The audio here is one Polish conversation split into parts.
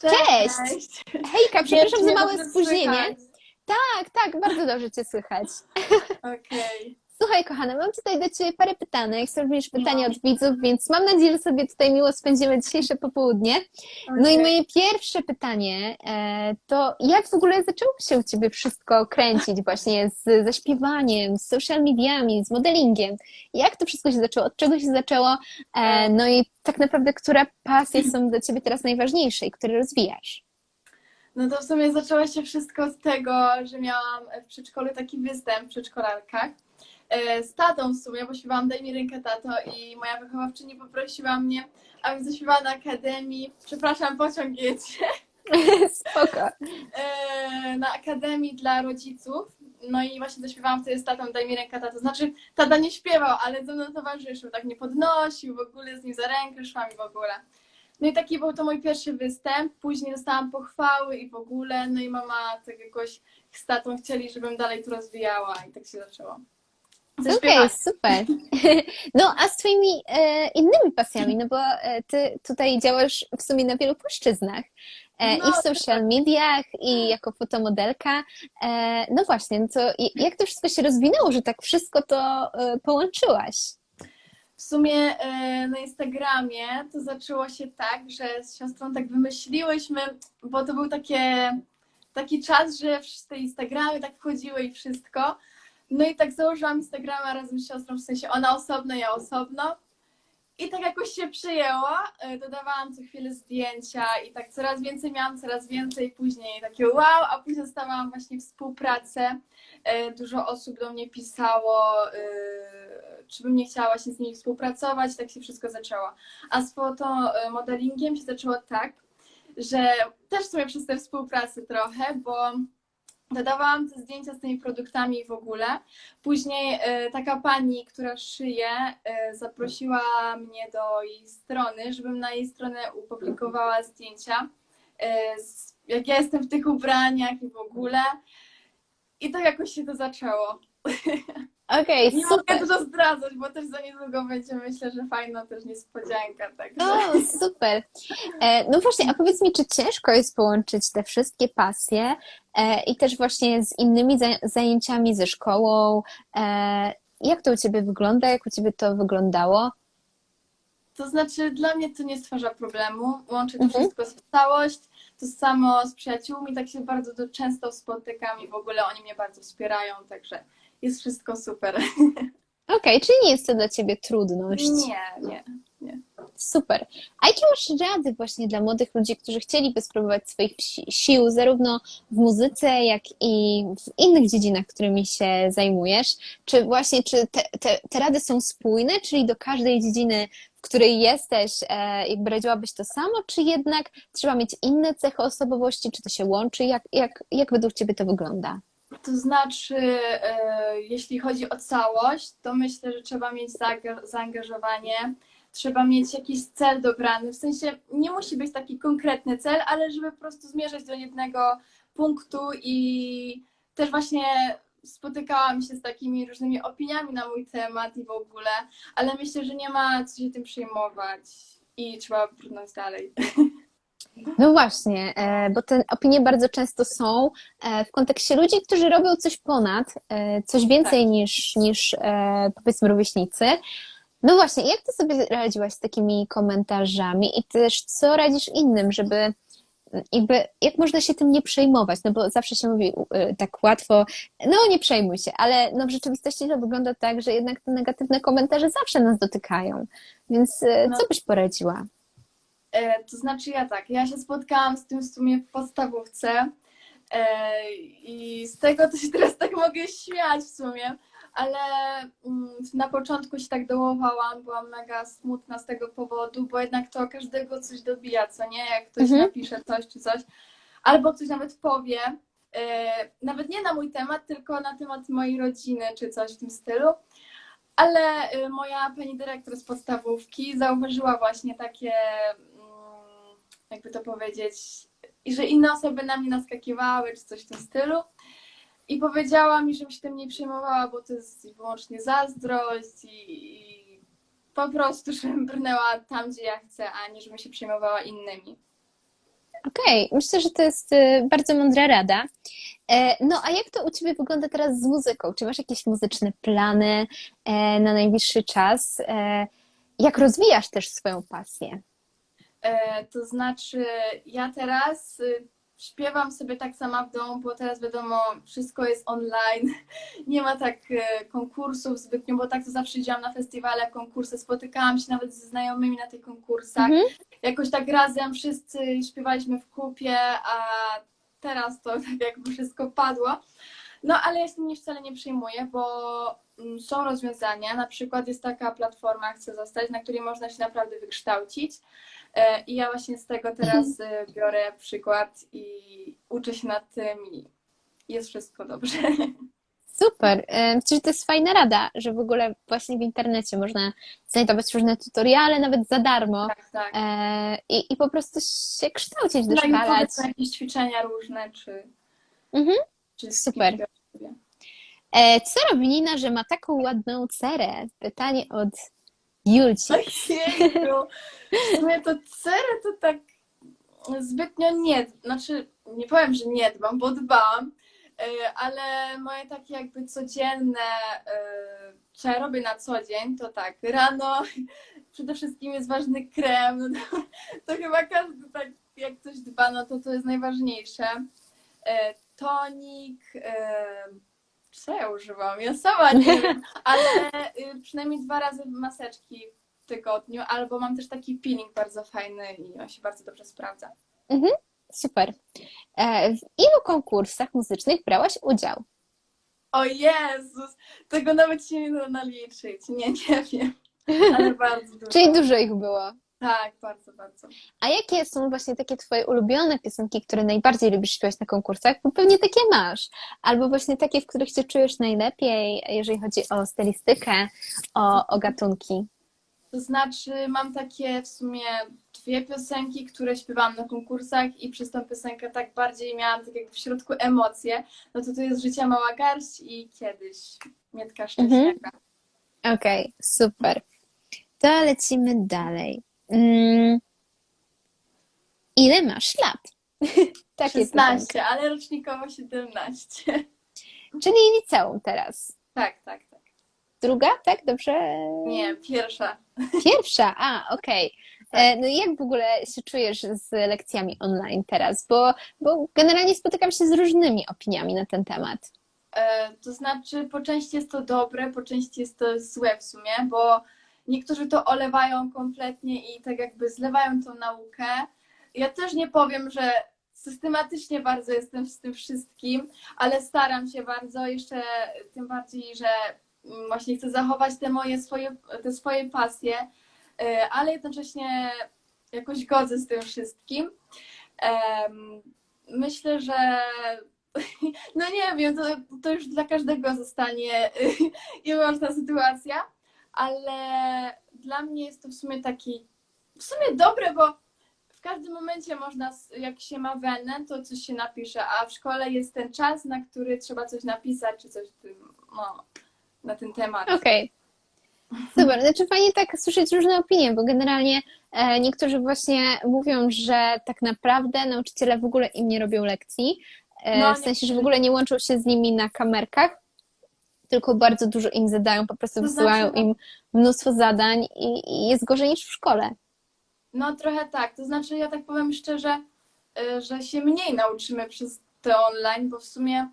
Cześć! Cześć! Hejka, przepraszam za małe spóźnienie. Tak, tak, bardzo dobrze Cię słychać. Okej. Słuchaj, kochana, mam tutaj do Ciebie parę pytanek. Są również pytania No. od widzów, więc mam nadzieję, że sobie tutaj miło spędzimy dzisiejsze popołudnie. No i moje pierwsze pytanie e, to jak w ogóle zaczęło się u Ciebie wszystko kręcić właśnie z, ze śpiewaniem, z social mediami, z modelingiem? Jak to wszystko się zaczęło? Od czego się zaczęło? E, no i tak naprawdę, które pasje są dla Ciebie teraz najważniejsze i które rozwijasz? No to w sumie zaczęło się wszystko od tego, że miałam w przedszkolu taki występ w przedszkolalkach. E, Z tatą w sumie, bo śpiewałam Daj mi rękę tato i moja wychowawczyni poprosiła mnie, abym zaśpiewała na akademii, przepraszam, pociąg jedzie, Spoko. e, na akademii dla rodziców. No i właśnie zaśpiewałam wtedy z tatą Daj mi rękę tato. Znaczy, tata nie śpiewał, ale ze mną towarzyszył, tak mnie podnosił, w ogóle z nim za rękę szłam i w ogóle. No i taki był to mój pierwszy występ. Później dostałam pochwały i w ogóle. No i mama tak jakoś z tatą chcieli, żebym dalej to rozwijała i tak się zaczęło. Okej, śpiewaniem. super. No, a z Twoimi e, innymi pasjami, no bo e, Ty tutaj działasz w sumie na wielu płaszczyznach. E, No, I w social mediach, i jako fotomodelka. E, no właśnie, no to jak to wszystko się rozwinęło, że tak wszystko to e, połączyłaś? W sumie e, na Instagramie to zaczęło się tak, że z siostrą tak wymyśliłyśmy, bo to był takie, taki czas, że te Instagramy tak wchodziły i wszystko. No i tak założyłam Instagrama razem z siostrą, w sensie ona osobno, ja osobno. I tak jakoś się przyjęło. E, Dodawałam co chwilę zdjęcia i tak coraz więcej miałam, coraz więcej. Później takie wow, a później dostałam właśnie współpracę. E, Dużo osób do mnie pisało, e, czy bym nie chciała właśnie z nimi współpracować. Tak się wszystko zaczęło. A z fotomodelingiem się zaczęło tak, że też w sumie przez tę współpracę trochę, bo dodawałam te zdjęcia z tymi produktami w ogóle. Później e, taka pani, która szyje, e, zaprosiła mnie do jej strony, żebym na jej stronę opublikowała zdjęcia, e, jak ja jestem w tych ubraniach i w ogóle. I tak jakoś się to zaczęło. Okej, Nie mogę dużo zdradzać, bo też za niedługo będzie, myślę, że fajna też niespodzianka. Także. O, super. E, No właśnie, a powiedz mi, czy ciężko jest połączyć te wszystkie pasje e, i też właśnie z innymi za- zajęciami ze szkołą? E, Jak to u Ciebie wygląda? Jak u Ciebie to wyglądało? To znaczy, dla mnie to nie stwarza problemu. Łączę to Mhm. wszystko w całość. To samo z przyjaciółmi, tak się bardzo do, często spotykam i w ogóle oni mnie bardzo wspierają, także jest wszystko super. Okej, czyli nie jest to dla Ciebie trudność. Nie, nie. Super. A jakie masz rady właśnie dla młodych ludzi, którzy chcieliby spróbować swoich si- sił, zarówno w muzyce, jak i w innych dziedzinach, którymi się zajmujesz? Czy właśnie, czy te, te, te rady są spójne, czyli do każdej dziedziny, w której jesteś, e, jakby radziłabyś to samo, czy jednak trzeba mieć inne cechy osobowości, czy to się łączy? Jak, jak, jak według Ciebie to wygląda? To znaczy, e, jeśli chodzi o całość, to myślę, że trzeba mieć zaanga- zaangażowanie, trzeba mieć jakiś cel dobrany. W sensie nie musi być taki konkretny cel, ale żeby po prostu zmierzać do jednego punktu i też właśnie spotykałam się z takimi różnymi opiniami na mój temat i w ogóle, ale myślę, że nie ma co się tym przejmować i trzeba brnąć dalej. No właśnie, e, bo te opinie bardzo często są e, w kontekście ludzi, którzy robią coś ponad, e, coś więcej niż, niż e, powiedzmy rówieśnicy. No właśnie, jak ty sobie radziłaś z takimi komentarzami i też co radzisz innym, żeby jakby, jak można się tym nie przejmować? No bo zawsze się mówi tak łatwo, no nie przejmuj się, ale no w rzeczywistości to wygląda tak, że jednak te negatywne komentarze zawsze nas dotykają. Więc No. co byś poradziła? E, To znaczy ja tak, ja się spotkałam z tym w sumie w podstawówce e, i z tego to się teraz tak mogę śmiać w sumie, ale mm, na początku się tak dołowałam, byłam mega smutna z tego powodu, bo jednak to każdego coś dobija, co nie? Jak ktoś Mhm. napisze coś czy coś, albo ktoś nawet powie, e, nawet nie na mój temat, tylko na temat mojej rodziny czy coś w tym stylu. Ale moja pani dyrektor z podstawówki zauważyła właśnie takie, jakby to powiedzieć, i że inne osoby na mnie naskakiwały, czy coś w tym stylu. I powiedziała mi, żebym się tym nie przejmowała, bo to jest wyłącznie zazdrość i, i po prostu, żebym brnęła tam, gdzie ja chcę, a nie żebym się przejmowała innymi. Okej, Okej, myślę, że to jest y, bardzo mądra rada. E, No a jak to u Ciebie wygląda teraz z muzyką? Czy masz jakieś muzyczne plany e, na najbliższy czas? E, Jak rozwijasz też swoją pasję? E, to znaczy, ja teraz y, śpiewam sobie tak sama w domu, bo teraz wiadomo, wszystko jest online. Nie ma tak e, konkursów zbytnio, bo tak to zawsze działam na festiwale, konkursy. Spotykałam się nawet ze znajomymi na tych konkursach. Mhm. Jakoś tak razem wszyscy śpiewaliśmy w kupie, a teraz to tak jakby wszystko padło. No ale ja się tym wcale nie przejmuję, bo mm, są rozwiązania. Na przykład jest taka platforma Chcę Zostać, na której można się naprawdę wykształcić. E, I ja właśnie z tego teraz e, biorę przykład i uczę się nad tym i jest wszystko dobrze. Super. E, że to jest fajna rada, że w ogóle właśnie w internecie można znajdować różne tutoriale, nawet za darmo Tak, tak. i, i po prostu się kształcić, Na doszkalać. Są jakieś ćwiczenia różne, czy, Mhm. czy Super. Co robi Nina, że ma taką ładną cerę? Pytanie od Julci. Ojejku, w sumie to cerę to tak zbytnio nie, znaczy nie powiem, że nie dbam, bo dbam, e, ale moje takie jakby codzienne, e, co ja robię na co dzień, to tak, rano przede wszystkim jest ważny krem, no to, to chyba każdy tak jak coś dba, no to to jest najważniejsze. E, Tonik, co ja używam? Ja sama nie wiem, ale y, przynajmniej dwa razy maseczki w tygodniu, albo mam też taki peeling bardzo fajny i on się bardzo dobrze sprawdza. Super. E, W ilu konkursach muzycznych brałaś udział? O Jezus, tego nawet się nie da naliczyć. Nie, nie wiem, ale bardzo dużo. Czyli dużo ich było. Tak, bardzo, bardzo. A jakie są właśnie takie Twoje ulubione piosenki, które najbardziej lubisz śpiewać na konkursach? Bo pewnie takie masz. Albo właśnie takie, w których się czujesz najlepiej, jeżeli chodzi o stylistykę, o, o gatunki. To znaczy, mam takie w sumie dwie piosenki, które śpiewałam na konkursach i przez tą piosenkę tak bardziej miałam tak jakby w środku emocje. No to to jest Życia Mała Garść i Kiedyś Mietka Szczęśniaka. Okej, super. To lecimy dalej. Mm. Ile masz lat? Takie 16, pytanko. ale rocznikowo 17. Czyli liceum teraz. Tak, tak, tak. Druga, tak? Dobrze? Nie, pierwsza. Pierwsza, a, okej. E, No i jak w ogóle się czujesz z lekcjami online teraz? Bo, bo generalnie spotykam się z różnymi opiniami na ten temat. E, to znaczy, po części jest to dobre, po części jest to złe w sumie, bo niektórzy to olewają kompletnie i tak jakby zlewają tą naukę. Ja też nie powiem, że systematycznie bardzo jestem z tym wszystkim, ale staram się bardzo, jeszcze tym bardziej, że mm, właśnie chcę zachować te moje swoje, te swoje pasje, e, ale jednocześnie jakoś godzę z tym wszystkim. Myślę, że no nie wiem, to, to już dla każdego zostanie i ważna sytuacja, ale dla mnie jest to w sumie taki, w sumie dobre, bo w każdym momencie można, jak się ma wenę, to coś się napisze, a w szkole jest ten czas, na który trzeba coś napisać, czy coś no, na ten temat. Okej. Super. Znaczy fajnie tak słyszeć różne opinie, bo generalnie e, niektórzy właśnie mówią, że tak naprawdę nauczyciele w ogóle im nie robią lekcji, e, No, w sensie, że w ogóle nie łączą się z nimi na kamerkach, tylko bardzo dużo im zadają, po prostu To wysyłają znaczy- im mnóstwo zadań i, i jest gorzej niż w szkole. No trochę tak, to znaczy ja tak powiem szczerze, y, że się mniej nauczymy przez te online, bo w sumie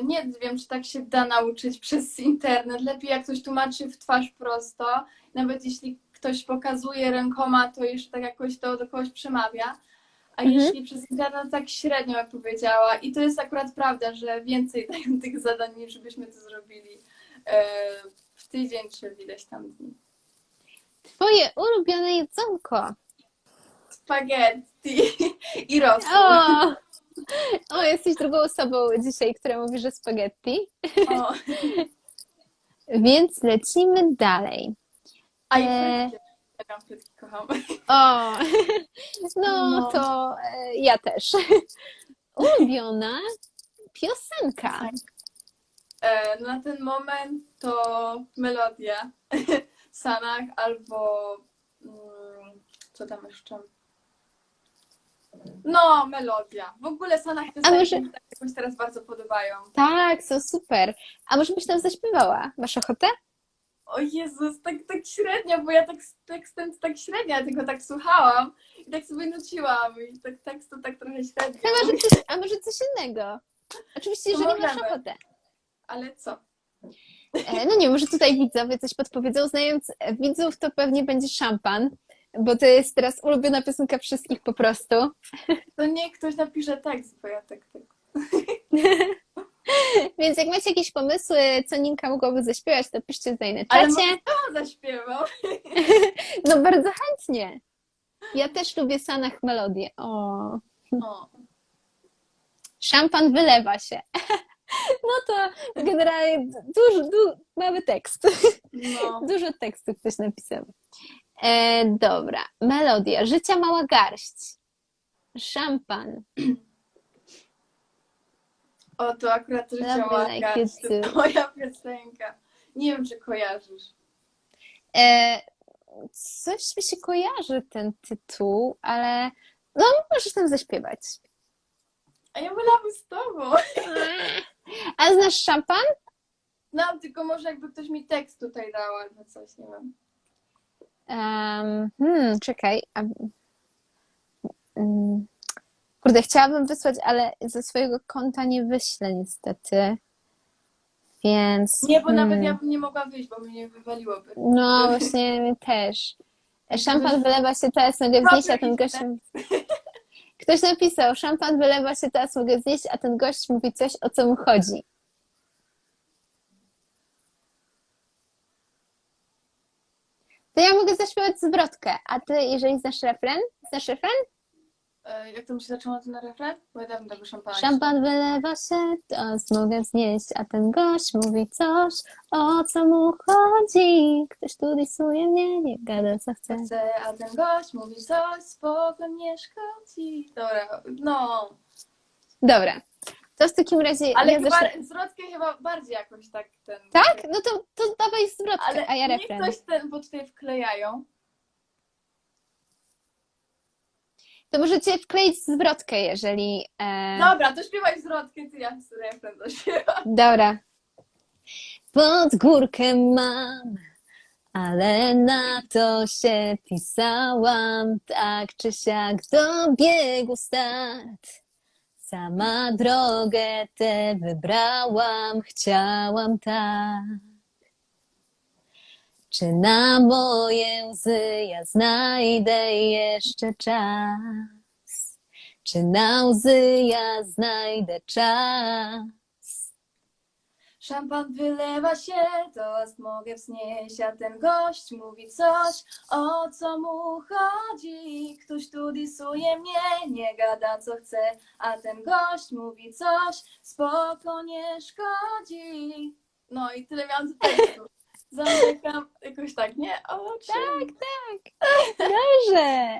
y, nie wiem, czy tak się da nauczyć przez internet. Lepiej jak ktoś tłumaczy w twarz prosto, nawet jeśli ktoś pokazuje rękoma, to jeszcze tak jakoś to do kogoś przemawia. A Mhm. jeśli przez internet tak średnio, jak powiedziała, i to jest akurat prawda, że więcej dają tych zadań, niż byśmy to zrobili y, w tydzień czy w ileś tam dni. Twoje ulubione jedzonko. Spaghetti i rosół. O! O, jesteś drugą osobą dzisiaj, która mówi, że spaghetti. O. Więc lecimy dalej. A i E. Kocham frytki, kocham. O, no No. to e, ja też. Ulubiona piosenka. E, na ten moment to melodia w Sanach albo mm, co tam jeszcze? No, melodia. W ogóle Sanach te A może- mi tak jakoś teraz bardzo podobają. Tak, są super. A może byś nam zaśpiewała? Masz ochotę? O Jezus, tak, tak średnio, bo ja tak z tekstem tak średnio, ja tylko tak słuchałam i tak sobie nuciłam i tak tekst to tak trochę średnio. A może coś, a może coś innego? Oczywiście, jeżeli masz możemy. ochotę. Ale co? E, No nie, może tutaj widzowie coś podpowiedzą. Znając widzów, to pewnie będzie szampan, bo to jest teraz ulubiona piosenka wszystkich po prostu. To niech ktoś napisze tekst, bo ja tak, tak. Więc jak macie jakieś pomysły, co Ninka mogłaby zaśpiewać, to piszcie tutaj na Ale czacie. może to zaśpiewał. No bardzo chętnie. Ja też lubię Sanach melodię. O, O, szampan wylewa się. No to generalnie dużo, du, mały tekst. no. Dużo tekstu ktoś napisał. E, dobra, melodia. Życia mała garść. Szampan. O, to akurat Love like garść, you to too. moja piosenka. Nie wiem, czy kojarzysz. E, coś mi się kojarzy ten tytuł, ale no możesz tam zaśpiewać. A ja wolałabym z tobą. A znasz szampan? No, tylko może jakby ktoś mi tekst tutaj dał albo coś, nie wiem. Um, hmm, czekaj. A, mm, kurde, chciałabym wysłać, ale ze swojego konta nie wyślę niestety. Więc. Nie, bo nawet hmm. ja bym nie mogła wyjść, bo mnie wywaliłoby. No, właśnie też. Szampan wylewa się teraz, mogę wznieść, a ten gość... Ktoś napisał, szampan wylewa się teraz, mogę znieść, a ten gość mówi coś, o co mu chodzi. To ja mogę zaśpiewać zwrotkę, a ty, jeżeli znasz refren, znasz refren? E, Jak to mi się zaczęło ten refren? Bo ja dawno tego szampana. nie Szampan wylewa się, teraz mogę wznieść, a ten gość mówi coś, o co mu chodzi. Ktoś tu disuje mnie, nie gada co chce. Chcę, a ten gość mówi coś, spoko, nie szkodzi. Dobra, no. Dobra, to w takim razie Ale ja chyba zacznę. zwrotkę chyba bardziej jakoś tak ten... Tak? No to, to dawaj zwrotkę, Ale a ja refren. ktoś ten, bo tutaj wklejają. To możecie wkleić zwrotkę, jeżeli... E... Dobra, to śpiewaj zwrotkę, ty ja refren zaśpiewam. Dobra. Pod górkę mam, ale na to się pisałam, tak czy siak do biegu start. Sama drogę tę wybrałam, chciałam tak. Czy na moje łzy ja znajdę jeszcze czas? Czy na łzy ja znajdę czas? Szampan wylewa się, toast mogę wznieść, a ten gość mówi coś, o co mu chodzi. Ktoś tu disuje mnie, nie gada co chce, a ten gość mówi coś, spoko nie szkodzi. No i tyle miałam do. Zamykam jakoś tak, nie? Oczy. Tak, tak. Dobrze.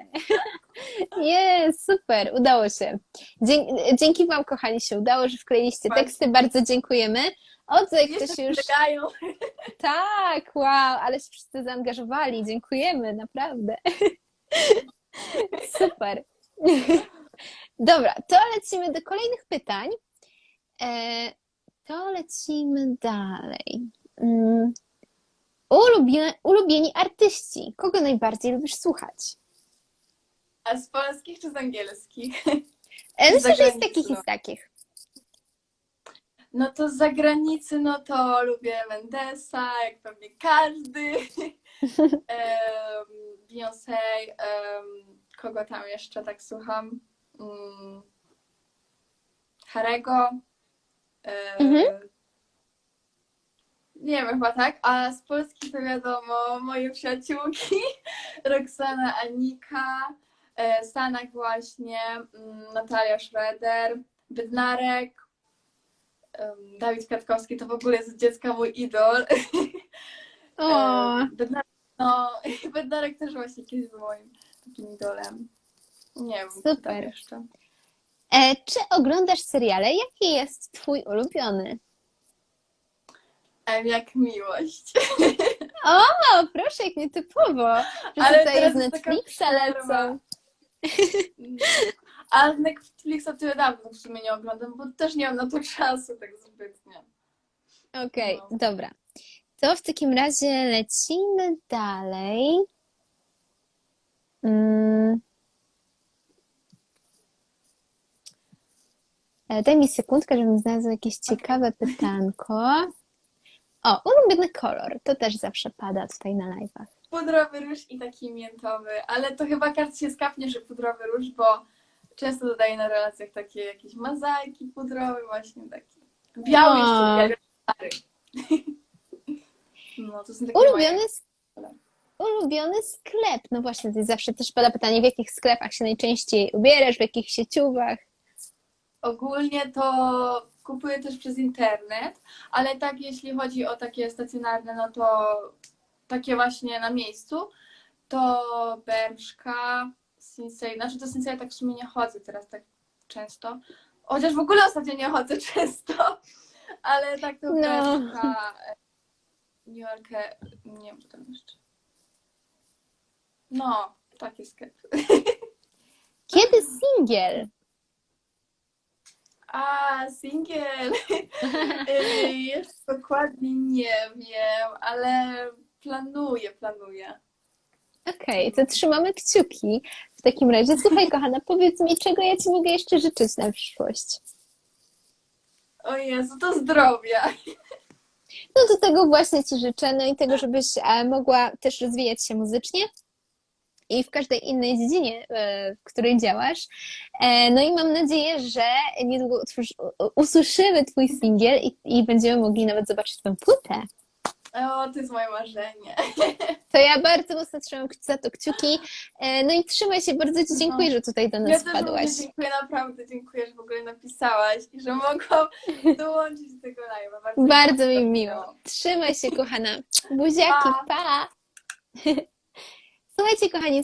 Jest, super, udało się. Dzięki, dzięki Wam, kochani, się udało, że wkleiliście teksty. Bardzo dziękujemy. O, tutaj ktoś już. wklejają. Tak, wow, ale się wszyscy zaangażowali. Dziękujemy, naprawdę. Super. Dobra, to lecimy do kolejnych pytań. E, To lecimy dalej. Mm. Ulubieni, artyści. Kogo najbardziej lubisz słuchać? A z polskich czy z angielskich? E, Myślę, że jest takich i no. z takich. No to z zagranicy, no to lubię Mendesa, jak pewnie każdy. Em, Beyoncé, em, kogo tam jeszcze tak słucham? Mm, Harego. em, Mhm. Nie wiem, chyba tak. A z Polski to wiadomo, moje przyjaciółki. Roxana Anika, e, Stanak właśnie, mm, Natalia Schroeder, Bednarek, Dawid Kwiatkowski to w ogóle jest z dziecka mój idol. O, E, Bednarek, no, Bednarek też właśnie kiedyś był moim takim idolem. Nie wiem, Super. jeszcze. e, czy oglądasz seriale? Jaki jest twój ulubiony? Em, jak miłość. O, proszę, jak nietypowo. Że Ale tutaj teraz z jest taka Netflixa przerwa. lecą. A Netflixa ja dawno w sumie nie oglądam, bo też nie mam na to czasu tak zbytnio. Okej, No. dobra. To w takim razie lecimy dalej. Mm. E, Daj mi sekundkę, żebym znalazła jakieś ciekawe pytanko. O, ulubiony kolor. To też zawsze pada tutaj na live'ach. Pudrowy róż i taki miętowy, ale to chyba każdy się skapnie, że pudrowy róż, bo często dodaję na relacjach takie jakieś mozaiki pudrowe, właśnie taki. Biały O. jeszcze, biały stary. No, to są takie moje. Ulubiony, s- ulubiony sklep. No właśnie, tutaj zawsze też pada pytanie, w jakich sklepach się najczęściej ubierasz, w jakich sieciówach. Ogólnie to kupuję też przez internet, ale tak jeśli chodzi o takie stacjonarne, no to takie właśnie na miejscu, to Bershka, Sinsei, znaczy do Sinsei tak w sumie nie chodzę teraz tak często, chociaż w ogóle ostatnio nie chodzę często, ale tak to No. New York, nie wiem co tam jeszcze. No, taki sklep. Kiedy singiel? A, singiel. Y, Jeszcze dokładnie nie wiem, ale planuję, planuję. Okej, to trzymamy kciuki. W takim razie, słuchaj, kochana, powiedz mi, czego ja Ci mogę jeszcze życzyć na przyszłość? O Jezu, to zdrowia. No do tego właśnie Ci życzę, no i tego, żebyś e, mogła też rozwijać się muzycznie i w każdej innej dziedzinie, e, w której działasz. E, No i mam nadzieję, że niedługo usłyszymy Twój singiel i, i będziemy mogli nawet zobaczyć tę płytę. O, to jest moje marzenie. To ja bardzo mocno trzymam za to kciuki. E, No i trzymaj się, bardzo Ci dziękuję, że tutaj do Ja nas też wpadłaś. bardzo dziękuję, naprawdę dziękuję, że w ogóle napisałaś i że mogłam dołączyć do tego live'a. Bardzo, Bardzo mi to miło. Trzymaj się, kochana. Buziaki, pa! Słuchajcie, kochani,